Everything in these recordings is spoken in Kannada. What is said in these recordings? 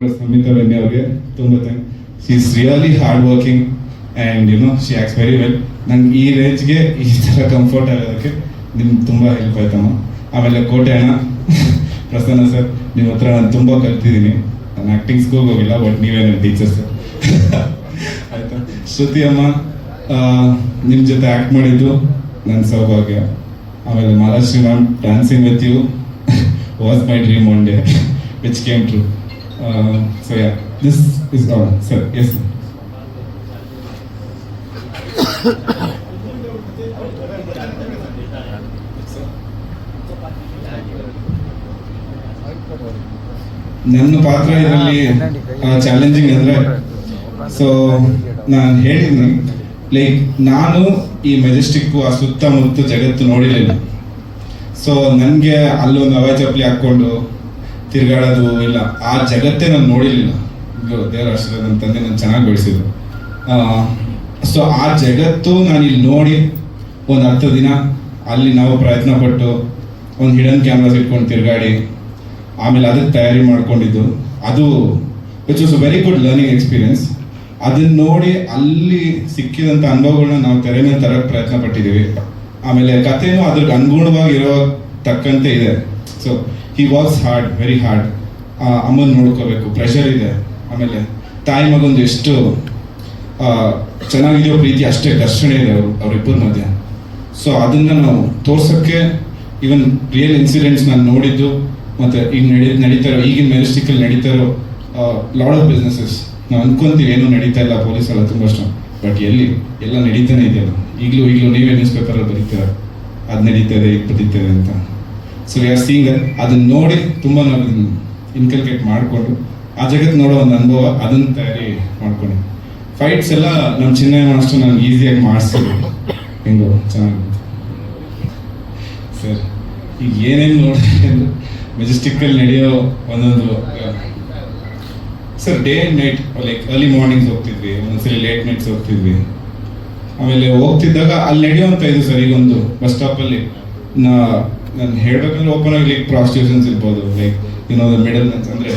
Samita Venni ಅವ್ರಿಗೆ ತುಂಬ thank she is really hard working and you know she acts very well ನಂಗೆ ಈ ರೇಂಜ್ಗೆ ಈ ಥರ ಕಂಫರ್ಟ್ ಆಗೋದಕ್ಕೆ ನಿಮ್ಗೆ ತುಂಬ ಹೆಲ್ಪ್ ಆಯ್ತಮ್ಮ. ಆಮೇಲೆ ಕೋಟೆ ಅಣ್ಣ, ಪ್ರಸನ್ನ ಸರ್ ನಿಮ್ಮ ಹತ್ರ ನಾನು ತುಂಬ ಕಲ್ತಿದ್ದೀನಿ. ನಾನು ಆ್ಯಕ್ಟಿಂಗ್ ಸ್ಕೂಲ್ಗೆ ಹೋಗಿಲ್ಲ ಬಟ್ ನೀವೇ ನನ್ನ ಟೀಚರ್ಸ್ ಆಯಿತಾ? ಶ್ರುತಿ ಅಮ್ಮ ನಿಮ್ಮ ಜೊತೆ ಆ್ಯಕ್ಟ್ ಮಾಡಿದ್ದು ನನ್ನ ಸೌಭಾಗ್ಯ. ಆಮೇಲೆ Mahalakshmi ma'am dancing with you was my dream one day which came true so yeah, this is our so yes. Sir. ನನ್ನ ಪಾತ್ರ ಇದರಲ್ಲಿ ಚಾಲೆಂಜಿಂಗ್ ಅಂದ್ರೆ ಸೊ ನಾನು ಹೇಳಿದ್ನಿ ಲೈಕ್ ನಾನು ಈ ಮೆಜೆಸ್ಟಿಕ್ ಆ ಸುತ್ತಮುತ್ತ ಜಗತ್ತು ನೋಡಿರಲಿಲ್ಲ ಸೊ ನನಗೆ ಅಲ್ಲೊಂದು ಹವಾ ಚಪ್ಪಲಿ ಹಾಕ್ಕೊಂಡು ತಿರುಗಾಡೋದು ಇಲ್ಲ ಆ ಜಗತ್ತೇ ನಾನು ನೋಡಿರಲಿಲ್ಲ. ದೇವರ ಆಶೀರ್ವಾದ ನನ್ನ ತಂದೆ ನಾನು ಚೆನ್ನಾಗಿ ಬೆಳೆಸಿದ್ರು. ಸೊ ಆ ಜಗತ್ತು ನಾನು ಇಲ್ಲಿ ನೋಡಿ ಒಂದು ಹತ್ತು ದಿನ ಅಲ್ಲಿ ನಾವು ಪ್ರಯತ್ನ ಪಟ್ಟು ಒಂದು ಹಿಡನ್ ಕ್ಯಾಮ್ರಾಸ್ ಇಟ್ಕೊಂಡು ತಿರುಗಾಡಿ, ಆಮೇಲೆ ಅದಕ್ಕೆ ತಯಾರಿ ಮಾಡ್ಕೊಂಡಿದ್ದು. ಅದು which was a very good learning experience ಅದನ್ನ ನೋಡಿ ಅಲ್ಲಿ ಸಿಕ್ಕಿದಂಥ ಅನುಭವಗಳನ್ನ ನಾವು ತೆರೆ ಮೇಲೆ ತರೋಕ್ಕೆ ಪ್ರಯತ್ನ ಪಟ್ಟಿದ್ದೀವಿ. ಆಮೇಲೆ ಕಥೆನೂ ಅನುಗುಣವಾಗಿ ಅನುಗುಣವಾಗಿರೋ ತಕ್ಕಂತೆ ಇದೆ. So he was hard very hard ಅಮ್ಮನ ನೋಡ್ಕೋಬೇಕು ಪ್ರೆಷರ್ ಇದೆ. ಆಮೇಲೆ ತಾಯಿ ಮಗೊಂದು ಎಷ್ಟು ಚೆನ್ನಾಗಿರೋ ಪ್ರೀತಿ, ಅಷ್ಟೇ ಘರ್ಷಣೆ ಇದೆ ಅವ್ರು, ಅವರಿಬ್ಬರ ಮಧ್ಯೆ. ಸೊ ಅದನ್ನ ನಾವು ತೋರ್ಸೋಕ್ಕೆ ಈವನ್ ರಿಯಲ್ ಇನ್ಸಿಡೆಂಟ್ಸ್ ನಾನು ನೋಡಿದ್ದು, ಮತ್ತೆ ಈಗ ನಡಿ, ನಡೀತಾರೋ, ಈಗಿನ ಮೆಜೆಸ್ಟಿಕಲ್ಲಿ ನಡೀತಾ ಇರೋ ಲಾಡ್ ಆಫ್ ಬಿಸ್ನೆಸಸ್ ನಾವು ಅಂದ್ಕೊಂತೀವಿ ಏನೂ ನಡೀತಾ ಇಲ್ಲ ಪೊಲೀಸ್ ಎಲ್ಲ ತುಂಬ ಅಷ್ಟು ಬಟ್ ಎಲ್ಲಿ, ಎಲ್ಲ ನಡೀತಾನೆ ಇದೆಯಲ್ಲ ಈಗಲೂ ಈಗಲೂ ನೀವೇ ನ್ಯೂಸ್ ಪೇಪರಲ್ಲಿ ಬರೀತೀರ. ಅದು ನಡೀತದೆ ಇದು, ಇದೆ ಅಂತ. ಸೊ ವಿ ಆರ್ ಅದನ್ನ ನೋಡಿ ತುಂಬ ನಾವು ಇನ್ಕಲ್ಕೇಟ್ ಮಾಡಿಕೊಂಡು ಆ ಜಗತ್ತು ನೋಡೋ ಒಂದು ಅನುಭವ ಅದನ್ನ ತಯಾರಿ ಮಾಡ್ಕೊಂಡು. ಫೈಟ್ಸ್ ಎಲ್ಲ ನಮ್ಮ ಚಿನ್ನ ಮಾಸ್ಟರ್ ನಾನು ಈಸಿಯಾಗಿ ಮಾಡಿಸ್ತೀನಿ ಹೆಂಗೋ ಚೆನ್ನಾಗಿ ಸರ್, ಈಗ ಏನೇನು ನೋಡಿ ಮೆಜೆಸ್ಟಿಕ್ಕಲ್ಲಿ ನಡೆಯೋ ಒಂದೊಂದು sir day and night like early mornings ಹೋಗ್ತಿದ್ವಿ, ಒಂದೊಂದ್ಸರಿ ಲೇಟ್ ನೈಟ್ಸ್ ಹೋಗ್ತಿದ್ವಿ. ಆಮೇಲೆ ಹೋಗ್ತಿದ್ದಾಗ ಅಲ್ಲಿ ನಡೆಯುವಂಥ ಇದು ಸರ್ ಈಗೊಂದು ಬಸ್ ಸ್ಟಾಪಲ್ಲಿ ನಾ ನಾನು ಹೇಳ್ಬೇಕಂದ್ರೆ ಓಪನ್ ಆಗಿ ಲೈಕ್ ಪ್ರಾಸ್ಟಿಟ್ಯೂಷನ್ಸ್ ಇರ್ಬೋದು ಲೈಕ್ ಏನೋ ಮಿಡಲ್ ಮೆನ್ಸ್ ಅಂದರೆ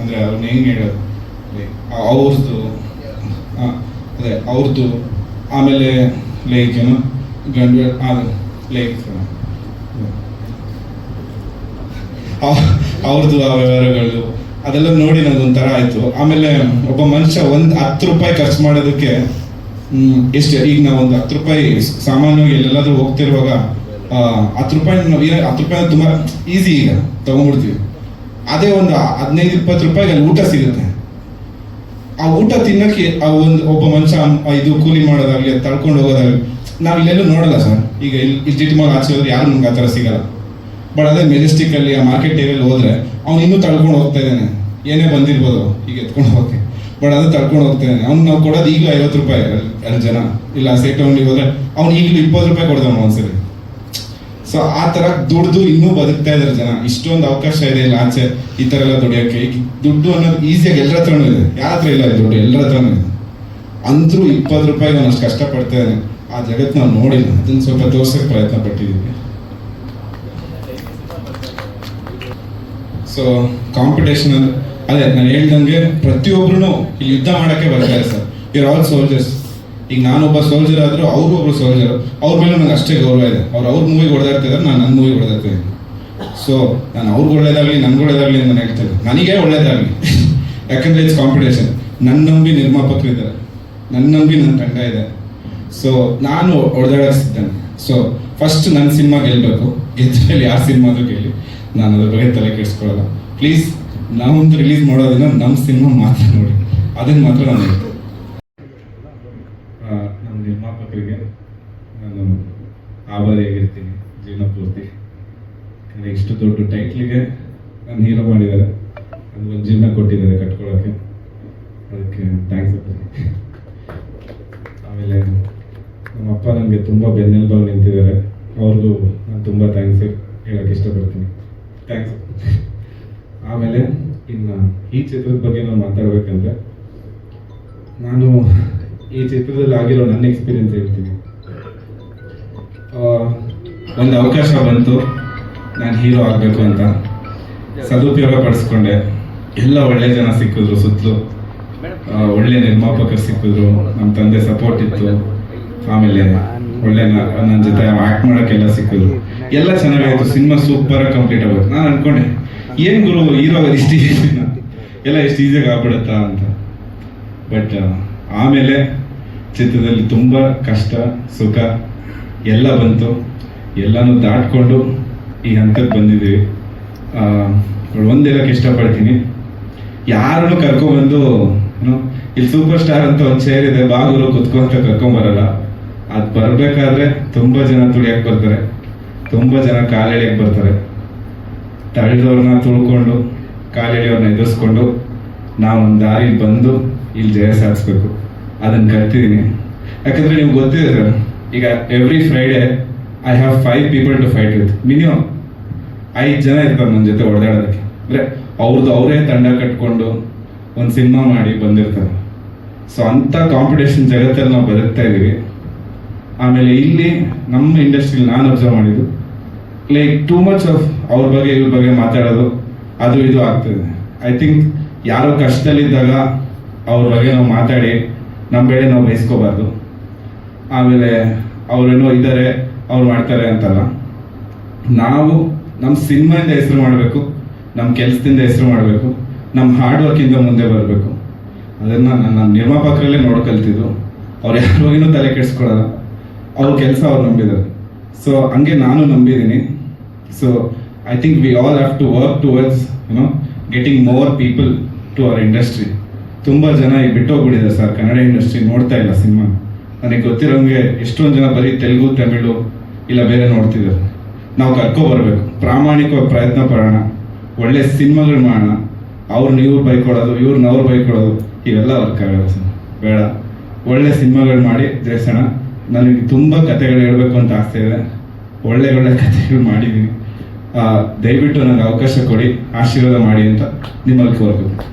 ಅಂದರೆ ಅವ್ರನ್ನ ಹೆಂಗೆ ಹೇಳೋದು? ಲೈಕ್ ಅವ್ರದ್ದು ಅದೇ ಅವ್ರದ್ದು ಆಮೇಲೆ ಲೈಕ್ ಏನೋ, ಗಂಡು ಲೈಕ್ ಅವ್ರದ್ದು ಆ ವ್ಯವಹಾರಗಳು, ಅದೆಲ್ಲ ನೋಡಿ ಒಂಥರ ಆಯ್ತು. ಆಮೇಲೆ ಒಬ್ಬ ಮನುಷ್ಯ ಒಂದು ಹತ್ತು ರೂಪಾಯಿ ಖರ್ಚು ಮಾಡೋದಕ್ಕೆ ಎಷ್ಟು, ಈಗ ನಾವು ಒಂದು ಹತ್ತು ರೂಪಾಯಿ ಸಾಮಾನ್ಯವಾಗಿ ಎಲ್ಲೆಲ್ಲಾದ್ರೂ ಹೋಗ್ತಿರುವಾಗ ಹತ್ತು ರೂಪಾಯಿ ನಾವು ಏನ ಹತ್ತು ರೂಪಾಯಿ ತುಂಬ ಈಸಿ ಈಗ, ತಗೊಂಡ್ಬಿಡ್ತೀವಿ. ಅದೇ ಒಂದು ಹದಿನೈದು, ಇಪ್ಪತ್ತು ರೂಪಾಯಿಗೆ ಅಲ್ಲಿ ಊಟ ಸಿಗುತ್ತೆ. ಆ ಊಟ ತಿನ್ನೋಕ್ಕೆ ಆ ಒಂದು ಒಬ್ಬ ಮನುಷ್ಯ ಇದು ಕೂಲಿ ಮಾಡೋದಾಗಲಿ ತಳ್ಕೊಂಡು ಹೋಗೋದಾಗ್ಲಿ, ನಾವು ಇಲ್ಲೆಲ್ಲೂ ನೋಡಲ್ಲ ಸರ್. ಈಗ ಇಲ್ಲಿ ಇಷ್ಟು ಜಿಟಿ ಮಾಲ್ ಆಚೆ ಹೋದ್ರೆ ಯಾರು ನಮ್ಗೆ ಆ ಥರ ಸಿಗಲ್ಲ. ಬಟ್ ಅದೇ ಮೆಜೆಸ್ಟಿಕ್ ಅಲ್ಲಿ, ಆ ಮಾರ್ಕೆಟ್ ಏರಿಯಲ್ಲಿ ಹೋದ್ರೆ, ಅವ್ನು ಇನ್ನೂ ತಳ್ಕೊಂಡು ಹೋಗ್ತಾ ಇದ್ದಾನೆ. ಏನೇ ಬಂದಿರ್ಬೋದು ಈಗ ಎತ್ಕೊಂಡು ಹೋಗಕ್ಕೆ ಬಟ್ ಅದು ತಳ್ಕೊಂಡು ಹೋಗ್ತಾ ಇದ್ದಾನೆ. ಅವ್ನು ನಾವು ಕೊಡೋದು ಈಗಲೂ ಐವತ್ತು ರೂಪಾಯಿ ಅಲ್ಲಿ ಜನ. ಇಲ್ಲ ಸೇಟ್ ಅಂಗಡಿಗೆ ಹೋದ್ರೆ, ಅವ್ನು ಈಗಲೂ ಇಪ್ಪತ್ತು ರೂಪಾಯಿ ಕೊಡ್ತಾನೆ ಒಂದ್ಸರಿ. ಸೊ ಆ ತರ ದುಡ್ದು ಇನ್ನೂ ಬದುಕ್ತಾ ಇದಾರೆ ಜನ. ಇಷ್ಟೊಂದು ಅವಕಾಶ ಇದೆ ಇಲ್ಲ ಆಚೆ. ಈ ತರ ಎಲ್ಲ ದುಡಿಯೋಕೆ. ದುಡ್ಡು ಅನ್ನೋದು ಈಸಿಯಾಗಿ ಎಲ್ಲರ ಹತ್ರನೂ ಇದೆ. ಯಾರ ಹತ್ರ ಇಲ್ಲ ದುಡ್ಡು? ಎಲ್ಲರ ಹತ್ರನೂ ಇದೆ. ಅಂತರೂ ಇಪ್ಪತ್ತು ರೂಪಾಯಿ ನಾನು ಅಷ್ಟು ಕಷ್ಟಪಡ್ತಾ ಇದ್ದೇನೆ. ಆ ಜಗತ್ತು ನಾವು ನೋಡಿಲ್ಲ. ಅದನ್ನ ಸ್ವಲ್ಪ ತೋರ್ಸಕ್ಕೆ ಪ್ರಯತ್ನ ಪಟ್ಟಿದ್ದೀನಿ. ಸೊ ಕಾಂಪಿಟೇಷನ್ ಅದೇ, ನಾನು ಹೇಳ್ದಂಗೆ ಪ್ರತಿಯೊಬ್ರು ಇಲ್ಲಿ ಯುದ್ಧ ಮಾಡಕ್ಕೆ ಬರ್ತಾರೆ ಸರ್ ಇರ್ ಆಲ್ ಸೋಲ್ಜರ್ಸ್ ಈಗ ನಾನೊಬ್ಬ ಸೋಲ್ಜರ್ ಆದರೂ ಅವರು ಒಬ್ಬರು ಸೋಲ್ಜರ್ ಅವ್ರ ಮೇಲೆ ನನಗೆ ಅಷ್ಟೇ ಗೌರವ ಇದೆ. ಅವ್ರು ಅವ್ರ ಮೂವಿಗೆ ಹೊಡೆದಾಡ್ತಿದ್ದಾರೆ ನಾನು ನನ್ನ ಮೂವಿಗೆ ಹೊಡೆದಾಡ್ತೀನಿ ಸೊ ನಾನು ಅವ್ರಿಗೆ ಒಳ್ಳೇದಾಗಲಿ, ನನ್ಗೆ ಒಳ್ಳೇದಾಗ್ಲಿ ಅಂತ ನಾನು ಹೇಳ್ತೇನೆ ನನಗೆ ಒಳ್ಳೇದಾಗ್ಲಿ. ಯಾಕಂದ್ರೆ ಇಟ್ಸ್ ಕಾಂಪಿಟೇಷನ್ ನನ್ನ ನಂಬಿ ನಿರ್ಮಾಪಕರಿದ್ದಾರೆ ನನ್ನ ನಂಬಿ ನನ್ನ ತಂಡ ಇದೆ. ಸೊ ನಾನು ಹೊಡೆದಾಡಿಸ್ತಿದ್ದೇನೆ. ಸೊ ಫಸ್ಟ್ ನನ್ನ ಸಿನಿಮಾ ಗೆಲ್ಲಬೇಕು ಗೆದ್ದ ಮೇಲೆ ಸಿನಿಮಾ ಸಿನಿಮಾದ್ರು ಗೆಲ್ಲಿ. ನಾನು ಅದ್ರ ಬಗ್ಗೆ ತಲೆ ಕೆಡಿಸ್ಕೊಳ್ಳಲ್ಲ. ಪ್ಲೀಸ್ ನಾವೊಂದು ರಿಲೀಸ್ ಮಾಡೋದನ್ನ ನಮ್ಮ ಸಿನಿಮಾ ಮಾತ್ರ ನೋಡಿ. ಅದನ್ನ ಮಾತ್ರ ನಾನು ಹೇಳ್ತೇನೆ. ನಿರ್ಮಾಪಕರಿಗೆ ನಾನು ಆಭಾರಿಯಾಗಿರ್ತೀನಿ ಜೀವನ ಪೂರ್ತಿ. ಯಾಕಂದ್ರೆ ಇಷ್ಟು ದೊಡ್ಡ ಟೈಟ್ಲಿಗೆ ನಾನು ಹೀರೋ ಮಾಡಿದ್ದಾರೆ. ಒಂದು ಜೀವನ ಕೊಟ್ಟಿದ್ದಾರೆ ಕಟ್ಕೊಳ್ಳೋಕ್ಕೆ ಅದಕ್ಕೆ ಥ್ಯಾಂಕ್ಸ್ ಆಮೇಲೆ ನಮ್ಮ ಅಪ್ಪ ನನಗೆ ತುಂಬ ಬೆನ್ನೆಲುಬಾಗಿ ನಿಂತಿದ್ದಾರೆ. ಅವ್ರಿಗೂ ನಾನು ತುಂಬ ಥ್ಯಾಂಕ್ಸ್ ಹೇಳಕ್ಕೆ ಇಷ್ಟಪಡ್ತೀನಿ. ಥ್ಯಾಂಕ್ಸ್ ಆಮೇಲೆ ಇನ್ನು ಈ ಚಿತ್ರದ ಬಗ್ಗೆ ನಾನು ಮಾತಾಡಬೇಕಂದ್ರೆ, ನಾನು ಈ ಚಿತ್ರದಲ್ಲಿ ಆಗಿರೋ ನನ್ನ ಎಕ್ಸ್ಪೀರಿಯನ್ಸ್ ಹೇಳ್ತೀನಿ. ಒಂದು ಅವಕಾಶ ಬಂತು. ನಾನು ಹೀರೋ ಆಗಬೇಕು ಅಂತ. ಸದುಪಯೋಗ ಪಡಿಸ್ಕೊಂಡೆ. ಎಲ್ಲ ಒಳ್ಳೆ ಜನ ಸಿಕ್ಕಿದ್ರು ಸುತ್ತಲೂ. ಒಳ್ಳೆ ನಿರ್ಮಾಪಕರು ಸಿಕ್ಕಿದ್ರು. ನಮ್ಮ ತಂದೆ ಸಪೋರ್ಟ್ ಇತ್ತು. ಆಮೇಲೆ ಒಳ್ಳೆ ನನ್ನ ಜೊತೆ ಆಕ್ಟ್ ಮಾಡೋಕ್ಕೆಲ್ಲ ಸಿಕ್ಕಿದ್ರು. ಎಲ್ಲ ಚೆನ್ನಾಗಾಯ್ತು. ಸಿನಿಮಾ ಸೂಪರ್ ಕಂಪ್ಲೀಟ್ ಆಗುತ್ತೆ ನಾನು ಅನ್ಕೊಂಡೆ, ಏನು ಗುರು ಹೀರೋ ಇಷ್ಟು ಎಲ್ಲ ಇಷ್ಟು ಈಸಿಯಾಗಿ ಆಗ್ಬಿಡುತ್ತಾ ಅಂತ. ಬಟ್ ಆಮೇಲೆ ಚಿತ್ರದಲ್ಲಿ ತುಂಬ ಕಷ್ಟ, ಸುಖ ಎಲ್ಲ ಬಂತು. ಎಲ್ಲನೂ ದಾಟ್ಕೊಂಡು ಈ ಹಂತಕ್ಕೆ ಬಂದಿದ್ದೀವಿ. ಒಂದು ಹೇಳಕ್ಕೆ ಇಷ್ಟಪಡ್ತೀನಿ. ಯಾರನ್ನು ಕರ್ಕೊಂಡ್ಬಂದು ಇಲ್ಲಿ ಸೂಪರ್ ಸ್ಟಾರ್ ಅಂತ ಒಂದು ಚೇರ್ ಇದೆ ಬಾಗುರು ಕುತ್ಕೊಂತ ಕರ್ಕೊಂಬರಲ್ಲ. ಅದು ಬರಬೇಕಾದ್ರೆ ತುಂಬಾ ಜನ ತುಳಿಯಕ್ ಬರ್ತಾರೆ. ತುಂಬಾ ಜನ ಕಾಲೆಳೆಯಕ್ಕೆ ಬರ್ತಾರೆ. ತಳ್ಳಿದವ್ರನ್ನ ತುಳ್ಕೊಂಡು, ಕಾಲೆಳೆಯವ್ರನ್ನ ಎದುರಿಸ್ಕೊಂಡು ಒಂದು ದಾರಿ ಬಂದು ಇಲ್ಲಿ ಜಯ ಸಾಧಿಸ್ಬೇಕು. ಅದನ್ನ ಕಲ್ತಿದ್ದೀನಿ. ಯಾಕಂದ್ರೆ ನಿಮ್ಗೆ ಗೊತ್ತಿದೆ ಈಗ every Friday I have five people to fight with minimum ಐದು ಜನ ಇರ್ತಾರೆ ನನ್ನ ಜೊತೆ ಹೊಡೆದಾಡೋದಕ್ಕೆ ಅಂದ್ರೆ ಅವ್ರದ್ದು ಅವರೇ ತಂಡ ಕಟ್ಕೊಂಡು ಒಂದು ಸಿನಿಮಾ ಮಾಡಿ ಬಂದಿರ್ತಾರೆ. ಸೊ ಅಂಥ ಕಾಂಪಿಟೇಷನ್ ಜಗತ್ತಲ್ಲಿ ನಾವು ಬದುಕ್ತಾ ಇದ್ದೀವಿ ಆಮೇಲೆ ಇಲ್ಲಿ ನಮ್ಮ ಇಂಡಸ್ಟ್ರಿಲಿ ನಾನು ಅಬ್ಸರ್ವ್ ಮಾಡಿದ್ದು ಲೈಕ್ ಟೂ ಮಚ್ ಆಫ್ ಅವ್ರ ಬಗ್ಗೆ ಇವ್ರ ಬಗ್ಗೆ ಮಾತಾಡೋದು, ಅದು ಇದು ಆಗ್ತದೆ ಐ ಥಿಂಕ್ ಯಾರೋ ಕಷ್ಟದಲ್ಲಿದ್ದಾಗ ಅವ್ರ ಬಗ್ಗೆ ನಾವು ಮಾತಾಡಿ ನಮ್ಮ ಬೇಳೆ ನಾವು ಬಯಸ್ಕೋಬಾರ್ದು. ಆಮೇಲೆ ಅವರೇನೋ ಇದ್ದಾರೆ ಅವ್ರು ಮಾಡ್ತಾರೆ ಅಂತಲ್ಲ. ನಾವು ನಮ್ಮ ಸಿನಿಮಾಯಿಂದ ಹೆಸರು ಮಾಡಬೇಕು ನಮ್ಮ ಕೆಲಸದಿಂದ ಹೆಸರು ಮಾಡಬೇಕು ನಮ್ಮ ಹಾರ್ಡ್ ವರ್ಕಿಂದ ಮುಂದೆ ಬರಬೇಕು. ಅದನ್ನು ನಾನು ನಮ್ಮ ನಿರ್ಮಾಪಕರಲ್ಲೇ ನೋಡಿ ಕಲ್ತಿದ್ದು. ಅವ್ರು ಯಾರಿಗೂ ತಲೆ ಕೆಡಿಸ್ಕೊಳಲ್ಲ. ಅವ್ರ ಕೆಲಸ ಅವ್ರು ನಂಬಿದ್ದಾರೆ ಸೊ ಹಂಗೆ ನಾನು ನಂಬಿದ್ದೀನಿ so I think we all have to work towards you know getting more people to our industry ತುಂಬ ಜನ ಈಗ ಬಿಟ್ಟೋಗ್ಬಿಟ್ಟಿದೆ ಸರ್. ಕನ್ನಡ ಇಂಡಸ್ಟ್ರಿ ನೋಡ್ತಾ ಇಲ್ಲ ಸಿನಿಮಾ. ನನಗೆ ಗೊತ್ತಿರೋಂಗೆ ಎಷ್ಟೊಂದು ಜನ ಬರೀ ತೆಲುಗು, ತಮಿಳು ಇಲ್ಲ ಬೇರೆ ನೋಡ್ತಿದ್ದಾರೆ. ನಾವು ಕರ್ಕೊ ಬರಬೇಕು. ಪ್ರಾಮಾಣಿಕವಾಗಿ ಪ್ರಯತ್ನ ಪಡೋಣ. ಒಳ್ಳೆ ಸಿನಿಮಾಗಳು ಮಾಡೋಣ. ಅವ್ರನ್ನ ಇವ್ರು ಬೈಕೊಡೋದು ಇವ್ರನ್ನ ಅವ್ರು ಬೈಕೊಡೋದು ಇವೆಲ್ಲ ವರ್ಕ್ ಆಗಲ್ಲ ಸರ್. ಬೇಡ. ಒಳ್ಳೆ ಸಿನಿಮಾಗಳು ಮಾಡಿ ದೇಸೋಣ ನನಗೆ ತುಂಬ ಕಥೆಗಳು ಹೇಳಬೇಕು ಅಂತ ಆಸೆ ಇದೆ. ಒಳ್ಳೆ ಒಳ್ಳೆ ಕಥೆಗಳು ಮಾಡಿದ್ದೀನಿ ದಯವಿಟ್ಟು ನನಗೆ ಅವಕಾಶ ಕೊಡಿ. ಆಶೀರ್ವಾದ ಮಾಡಿ ಅಂತ ನಿಮ್ಮಲ್ಲಿ ಕೋರ್ಬೇಕು